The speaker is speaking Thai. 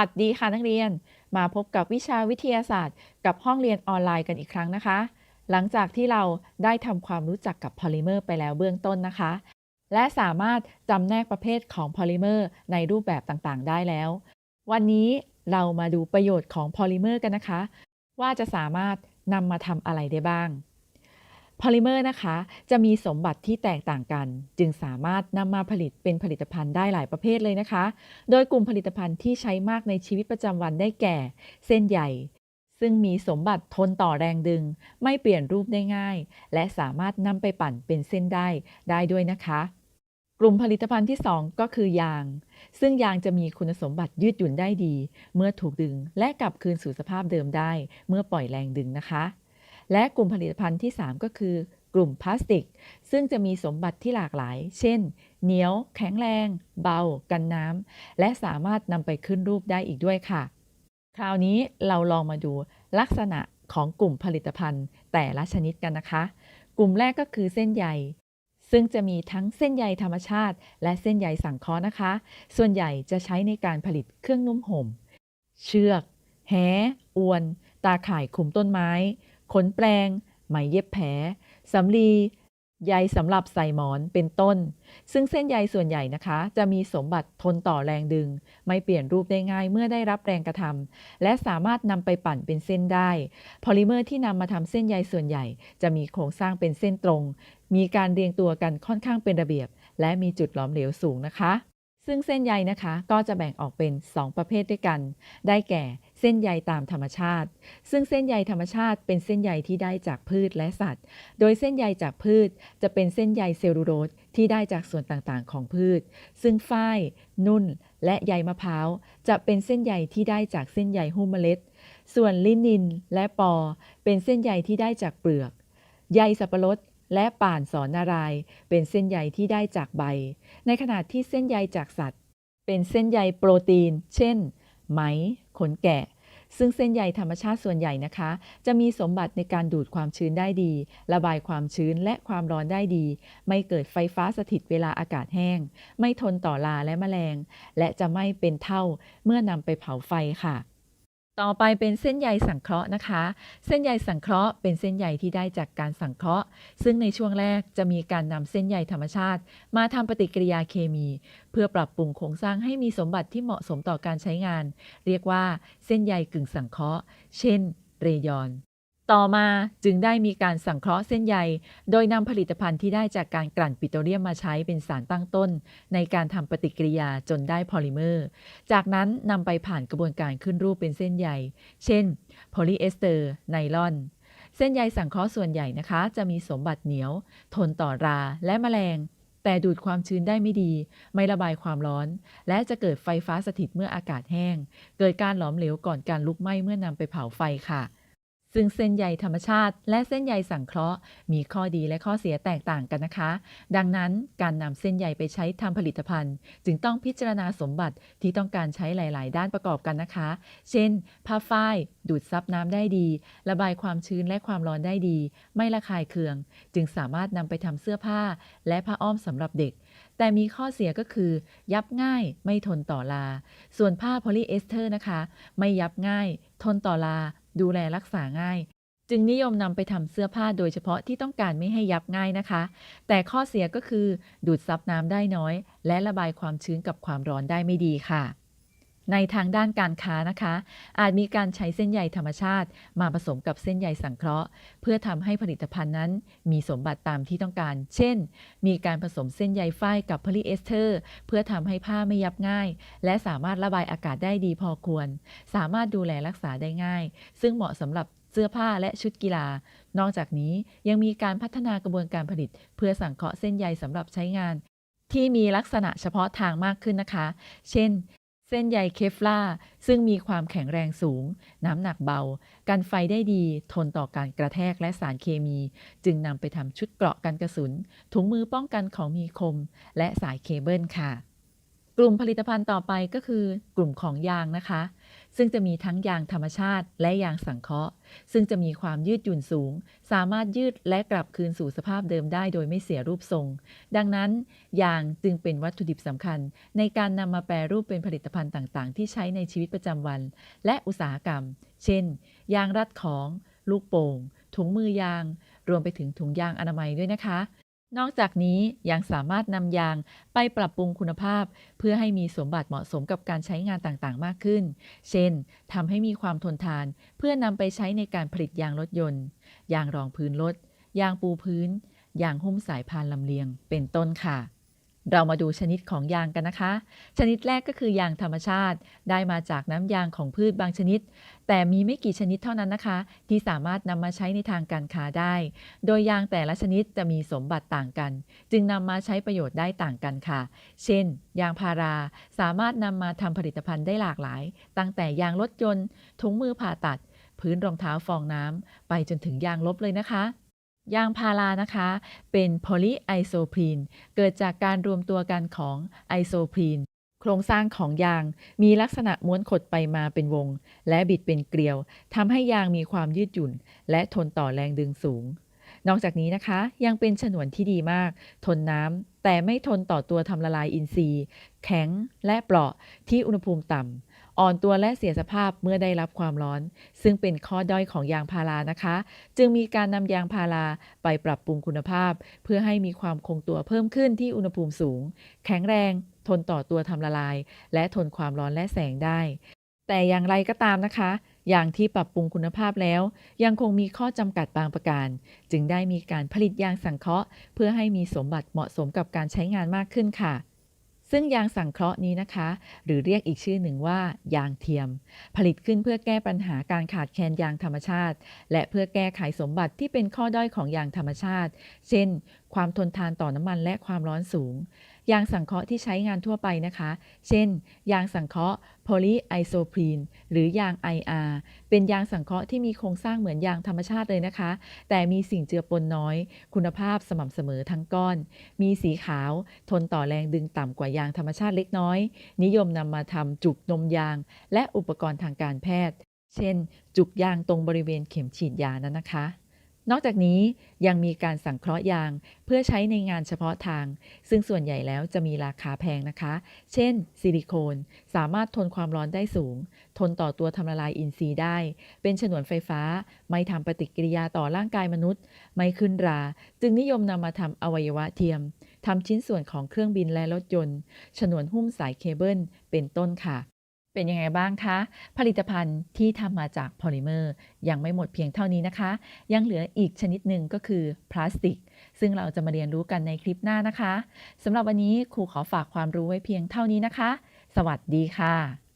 สวัสดีค่ะนักเรียน มาพบกับวิชาวิทยาศาสตร์ กับห้องเรียนออนไลน์กันอีกครั้งนะคะ หลังจากที่เราได้ทำความรู้จักกับพอลิเมอร์ไปแล้วเบื้องต้นนะคะ และสามารถจำแนกประเภทของพอลิเมอร์ในรูปแบบต่างๆ ได้แล้ว วันนี้เรามาดูประโยชน์ของพอลิเมอร์กันนะคะ ว่าจะสามารถนำมาทำอะไรได้บ้าง พอลิเมอร์นะคะ จะมีสมบัติที่แตกต่างกัน จึงสามารถนำมาผลิตเป็นผลิตภัณฑ์ได้หลายประเภทเลยนะคะ โดยกลุ่มผลิตภัณฑ์ที่ใช้มากในชีวิตประจำวันได้แก่ เส้นใยซึ่งมีสมบัติทนต่อแรงดึง ไม่เปลี่ยนรูปได้ง่าย และสามารถนำไปปั่นเป็นเส้นได้ได้ด้วยนะคะ กลุ่มผลิตภัณฑ์ที่ 2 ก็คือยาง ซึ่งยางจะมีคุณสมบัติยืดหยุ่นได้ดี เมื่อถูกดึงและกลับคืนสู่สภาพเดิมได้ เมื่อปล่อยแรงดึงนะคะ และกลุ่มผลิตภัณฑ์ที่ 3 ก็คือกลุ่มพลาสติก ซึ่งจะมีสมบัติที่หลากหลาย เช่น เหนียว แข็งแรง เบา กันน้ำ และสามารถนำไปขึ้นรูปได้อีกด้วยค่ะ คราวนี้เราลองมาดูลักษณะของกลุ่มผลิตภัณฑ์แต่ละชนิดกันนะคะ กลุ่มแรกก็คือเส้นใย ซึ่งจะมีทั้งเส้นใยธรรมชาติ และเส้นใยสังเคราะห์นะคะ ส่วนใหญ่จะใช้ในการผลิตเครื่องนุ่มห่ม เชือก แหอวน ตาข่ายคุมต้นไม้ ขนแปลง ไหมเย็บแผลสำลีใยสำหรับใส่หมอนเป็นต้น ซึ่งเส้นใยส่วนใหญ่นะคะ จะมีสมบัติทนต่อแรงดึง ไม่เปลี่ยนรูปได้ง่ายเมื่อได้รับแรงกระทำและสามารถนำไปปั่นเป็นเส้นได้ พอลิเมอร์ที่นำมาทำเส้นใยส่วนใหญ่ จะมีโครงสร้างเป็นเส้นตรง มีการเรียงตัวกันค่อนข้างเป็นระเบียบ และมีจุดหลอมเหลวสูงนะคะ ซึ่งเส้นใยนะคะก็จะแบ่งออกเป็น 2 ประเภทด้วยกัน ได้แก่ เส้นใยตามธรรมชาติ ซึ่งเส้นใยธรรมชาติเป็นเส้นใยที่ได้จากพืชและสัตว์ โดยเส้นใยจากพืชจะเป็นเส้นใยเซลลูโลสที่ได้จากส่วนต่างๆ ของพืช ซึ่งฝ้าย นุ่น และใยมะพร้าวจะเป็นเส้นใยที่ได้จากเส้นใยหุ้มเมล็ด ส่วนลินินและปอ เป็นเส้นใยที่ได้จากเปลือก ใยสับปะรดและป่านสอนนาราย เป็นเส้นใยที่ได้จากใบ ในขณะที่เส้นใยจากสัตว์ เป็นเส้นใยโปรตีน เช่น ไหม ขนแกะ ซึ่งเส้นใยธรรมชาติส่วนใหญ่นะคะ จะมีสมบัติในการดูดความชื้นได้ดี ระบายความชื้นและความร้อนได้ดี ไม่เกิดไฟฟ้าสถิตเวลาอากาศแห้ง ไม่ทนต่อลาและแมลง และจะไม่เป็นเท่าเมื่อนำไปเผาไฟค่ะ ต่อไปเป็นเส้นใยสังเคราะห์นะคะ เส้นใยสังเคราะห์เป็นเส้นใยที่ได้จากการสังเคราะห์ ซึ่งในช่วงแรกจะมีการนำเส้นใยธรรมชาติ มาทำปฏิกิริยาเคมี เพื่อปรับปรุงโครงสร้างให้มีสมบัติที่เหมาะสมต่อการใช้งาน เรียกว่าเส้นใยกึ่งสังเคราะห์ เช่น เรยอน ต่อมาจึงได้มีการสังเคราะห์เส้นใย โดยนำผลิตภัณฑ์ที่ได้จากการกลั่นปิโตรเลียมมาใช้เป็นสารตั้งต้น ในการทำปฏิกิริยาจนได้พอลิเมอร์ จากนั้นนำไปผ่านกระบวนการขึ้นรูปเป็นเส้นใย เช่น โพลีเอสเตอร์ ไนลอน เส้นใยสังเคราะห์ส่วนใหญ่นะคะ จะมีสมบัติเหนียว ทนต่อราและแมลง แต่ดูดความชื้นได้ไม่ดี ไม่ระบายความร้อน และจะเกิดไฟฟ้าสถิตเมื่ออากาศแห้ง เกิดการหลอมเหลวก่อนการลุกไหม้เมื่อนำไปเผาไฟค่ะ ซึ่งเส้นใยธรรมชาติ และเส้นใยสังเคราะห์ มีข้อดีและข้อเสียแตกต่างกันนะคะ ดังนั้นการนำเส้นใยไปใช้ทำผลิตภัณฑ์ จึงต้องพิจารณาสมบัติที่ต้องการใช้หลาย ๆ ด้านประกอบกันนะคะ เช่น ผ้าฝ้าย ดูดซับน้ำได้ดี ระบายความชื้นและความร้อนได้ดี ไม่ระคายเคือง จึงสามารถนำไปทำเสื้อผ้า และผ้าอ้อมสำหรับเด็กแต่มีข้อเสียก็คือ ยับง่ายไม่ทนต่อลา ส่วนผ้าโพลีเอสเตอร์นะคะ ไม่ยับง่าย ทนต่อลา ดูแลรักษาง่าย จึงนิยมนำไปทำเสื้อผ้าโดยเฉพาะที่ต้องการไม่ให้ยับง่ายนะคะ แต่ข้อเสียก็คือดูดซับน้ำได้น้อย และระบายความชื้นกับความร้อนได้ไม่ดีค่ะ ในทางด้านการค้านะคะ อาจมีการใช้เส้นใยธรรมชาติ มาผสมกับเส้นใยสังเคราะห์ เพื่อทำให้ผลิตภัณฑ์นั้น มีสมบัติตามที่ต้องการ เช่น มีการผสมเส้นใยฝ้ายกับโพลีเอสเตอร์ เพื่อทำให้ผ้าไม่ยับง่าย และสามารถระบายอากาศได้ดีพอควร สามารถดูแลรักษาได้ง่าย ซึ่งเหมาะสำหรับเสื้อผ้าและชุดกีฬา นอกจากนี้ยังมีการพัฒนากระบวนการผลิต เพื่อสังเคราะห์เส้นใยสำหรับใช้งานที่มีลักษณะเฉพาะทางมากขึ้นนะคะ เช่น เส้นใยเคฟลาซึ่งมีความแข็งแรงสูง น้ำหนักเบา กันไฟได้ดี ทนต่อการกระแทกและสารเคมี จึงนำไปทำชุดเกราะกันกระสุน ถุงมือป้องกันของมีคม และสายเคเบิลค่ะ กลุ่มผลิตภัณฑ์ต่อไปก็คือกลุ่มของยางนะคะ ซึ่งจะมีทั้งยางธรรมชาติและยางสังเคราะห์ ซึ่งจะมีความยืดหยุ่นสูง สามารถยืดและกลับคืนสู่สภาพเดิมได้โดยไม่เสียรูปทรง ดังนั้น ยางจึงเป็นวัตถุดิบสำคัญ ในการนำมาแปรรูปเป็นผลิตภัณฑ์ต่างๆ ที่ใช้ในชีวิตประจำวัน และอุตสาหกรรม เช่น ยางรัดของ ลูกโป่ง ถุงมือยาง รวมไปถึงถุงยางอนามัยด้วยนะคะ นอกจากนี้ยังสามารถนำยางไปปรับปรุงคุณภาพ เพื่อให้มีสมบัติเหมาะสมกับการใช้งานต่างๆ มากขึ้น เช่นทำให้มีความทนทาน เพื่อนำไปใช้ในการผลิตยางรถยนต์ ยางรองพื้นรถ ยางปูพื้น ยางหุ้มสายพานลำเลียง เป็นต้นค่ะ เรามาดูชนิดของยางกันนะคะ ชนิดแรกก็คือยางธรรมชาติ ได้มาจากน้ำยางของพืชบางชนิด แต่มีไม่กี่ชนิดเท่านั้นนะคะ ที่สามารถนำมาใช้ในทางการค้าได้ โดยยางแต่ละชนิดจะมีสมบัติต่างกัน จึงนำมาใช้ประโยชน์ได้ต่างกันค่ะ เช่น ยางพาราสามารถนำมาทำผลิตภัณฑ์ได้หลากหลาย ตั้งแต่ยางรถยนต์ถุงมือผ่าตัด พื้นรองเท้าฟองน้ำไปจนถึงยางลบเลยนะคะ ยางพารานะคะ เป็นโพลีไอโซพรีน เกิดจากการรวมตัวกันของไอโซพรีน โครงสร้างของยางมีลักษณะม้วนขดไปมาเป็นวง และบิดเป็นเกลียวทำให้ยางมีความยืดหยุ่น และทนต่อแรงดึงสูง นอกจากนี้นะคะ ยังเป็นฉนวนที่ดีมาก ทนน้ำแต่ไม่ทนต่อตัวทำละลายอินทรีย์ แข็งและเปราะที่อุณหภูมิต่ำ อ่อนตัวและเสียสภาพเมื่อได้รับความร้อน ซึ่งเป็นข้อด้อยของยางพารานะคะ จึงมีการนำยางพาราไปปรับปรุงคุณภาพ เพื่อให้มีความคงตัวเพิ่มขึ้นที่อุณหภูมิสูง แข็งแรง ทนต่อตัวทำละลาย และทนความร้อนและแสงได้ แต่อย่างไรก็ตามนะคะอย่างที่ปรับปรุงคุณภาพแล้ว ยังคงมีข้อจำกัดบางประการ จึงได้มีการผลิตยางสังเคราะห์ เพื่อให้มีสมบัติเหมาะสมกับการใช้งานมากขึ้นค่ะ ซึ่งยางสังเคราะห์นี้นะคะ หรือเรียกอีกชื่อหนึ่งว่ายางเทียม ผลิตขึ้นเพื่อแก้ปัญหาการขาดแคลนยางธรรมชาติ และเพื่อแก้ไขสมบัติที่เป็นข้อด้อยของยางธรรมชาติ เช่น ความทนทานต่อน้ำมันและความร้อนสูง ยางสังเคราะห์ที่ใช้งานทั่วไปนะคะ เช่น ยางสังเคราะห์โพลีไอโซพรีนหรือยาง IR เป็นยางสังเคราะห์ที่มีโครงสร้างเหมือนยางธรรมชาติเลยนะคะ แต่มีสิ่งเจือปนน้อย คุณภาพสม่ำเสมอทั้งก้อน มีสีขาว ทนต่อแรงดึงต่ำกว่ายางธรรมชาติเล็กน้อย นิยมนำมาทำจุกนมยาง และอุปกรณ์ทางการแพทย์ เช่น จุกยางตรงบริเวณเข็มฉีดยานั้นนะคะ นอกจากนี้ยังมีการสังเคราะห์ยางเพื่อใช้ในงานเฉพาะทาง ซึ่งส่วนใหญ่แล้วจะมีราคาแพงนะคะ เช่น ซิลิโคน สามารถทนความร้อนได้สูง ทนต่อตัวทำละลายอินทรีย์ได้ เป็นฉนวนไฟฟ้า ไม่ทำปฏิกิริยาต่อร่างกายมนุษย์ ไม่ขึ้นรา จึงนิยมนำมาทำอวัยวะเทียมทำชิ้นส่วนของเครื่องบินและรถยนต์ ฉนวนหุ้มสายเคเบิล เป็นต้นค่ะ เป็นยังไงบ้างคะ ผลิตภัณฑ์ที่ทำมาจากพอลิเมอร์ ยังไม่หมดเพียงเท่านี้นะคะ ยังเหลืออีกชนิดหนึ่งก็คือพลาสติก ซึ่งเราจะมาเรียนรู้กันในคลิปหน้านะคะสำหรับวันนี้ครูขอฝากความรู้ไว้เพียงเท่านี้นะคะ สวัสดีค่ะ